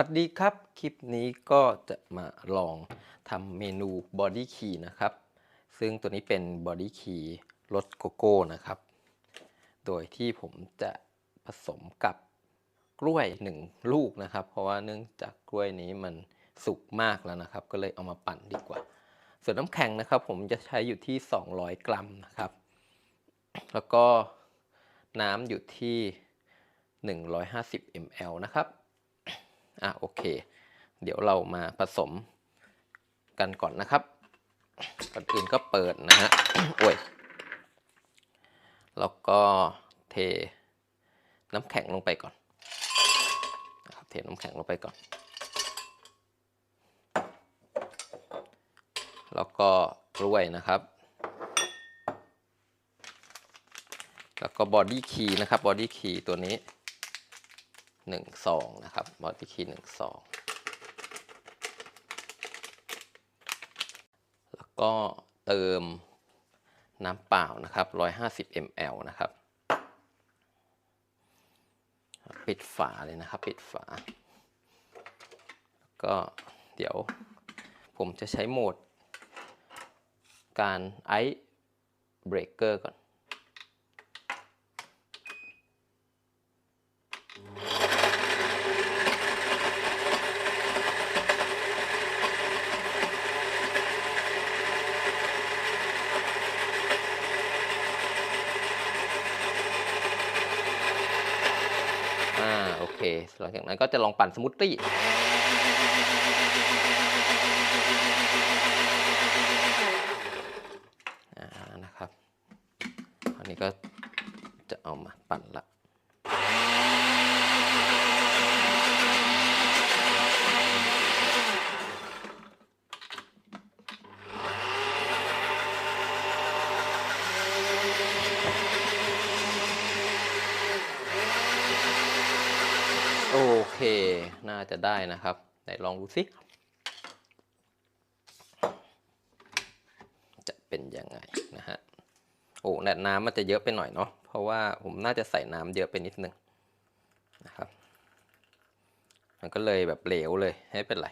วัสดีครับ คลิปนี้ก็จะมาลองทำเมนูบอดี้คีนะครับ ซึ่งตัวนี้เป็นบอดี้คีรสโกโก้นะครับ โดยที่ผมจะผสมกับกล้วย 1 ลูกนะครับ เพราะว่าเนื่องจากกล้วยนี้มันสุกมากแล้วนะครับ ก็เลยเอามาปั่นดีกว่า ส่วนน้ำแข็งนะครับ ผมจะใช้อยู่ที่ 200 กรัมนะครับ แล้วก็น้ำอยู่ที่ 150 ml นะครับ อะโอเค เดี๋ยวเรามาผสมกันก่อนนะครับก่อนอื่นก็เปิดนะฮะโอ้ยแล้วก็เทน้ำแข็งลงไปก่อนนะครับเทน้ำแข็งลงไปก่อน แล้วก็กล้วยนะครับ แล้วก็บอดี้คีนะครับบอดี้คีตัวนี้ หนึ่งซองนะครับบอดี้คีหนึ่งซองแล้วก็เติมน้ำเปล่านะครับ 150 ml นะครับ ปิดฝาเลยนะครับ ปิดฝา ก็เดี๋ยวผมจะใช้โหมดการไอเบรกเกอร์ก่อน เค หลังจากนั้นก็จะลองปั่นสมูทตี้นะครับ อันนี้ก็จะเอามาปั่นละโอเค น่าจะได้นะครับไหนลองดูสิจะเป็นยังไงนะฮะโอ้แต่น้ำมันจะเยอะไปหน่อยเนาะเพราะว่าผมน่าจะใส่น้ำเยอะไปนิดนึงนะครับ มันก็เลยแบบเหลวเลยไม่เป็นไร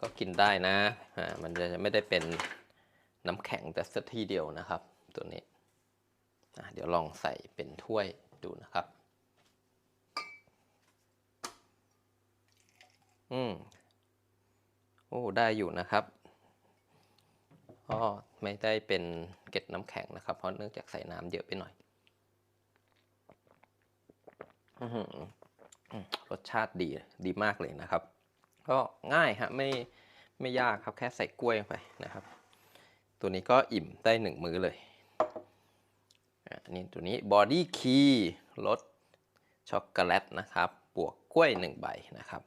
ก็กินได้นะอ่ามันจะไม่ได้เป็นน้ำแข็งแต่สักทีเดียวนะครับ ตัวนี้เดี๋ยวลองใส่เป็นถ้วยดูนะครับ อืม โอ้ได้อยู่นะครับก็ไม่ได้เป็นเกล็ดน้ำแข็งนะครับ เพราะเนื่องจากใส่น้ำเยอะไปหน่อยรสชาติดีดีมากเลยนะครับ ก็ง่ายฮะไม่ไม่ยากครับแค่ใส่กล้วยลงไปนะครับ ตัวนี้ก็อิ่มได้หนึ่งมื้อเลยอะอันนี้ตัวนี้บอดี้คีรสช็อกโกแลตนะครับ บวกกล้วยหนึ่งใบนะครับ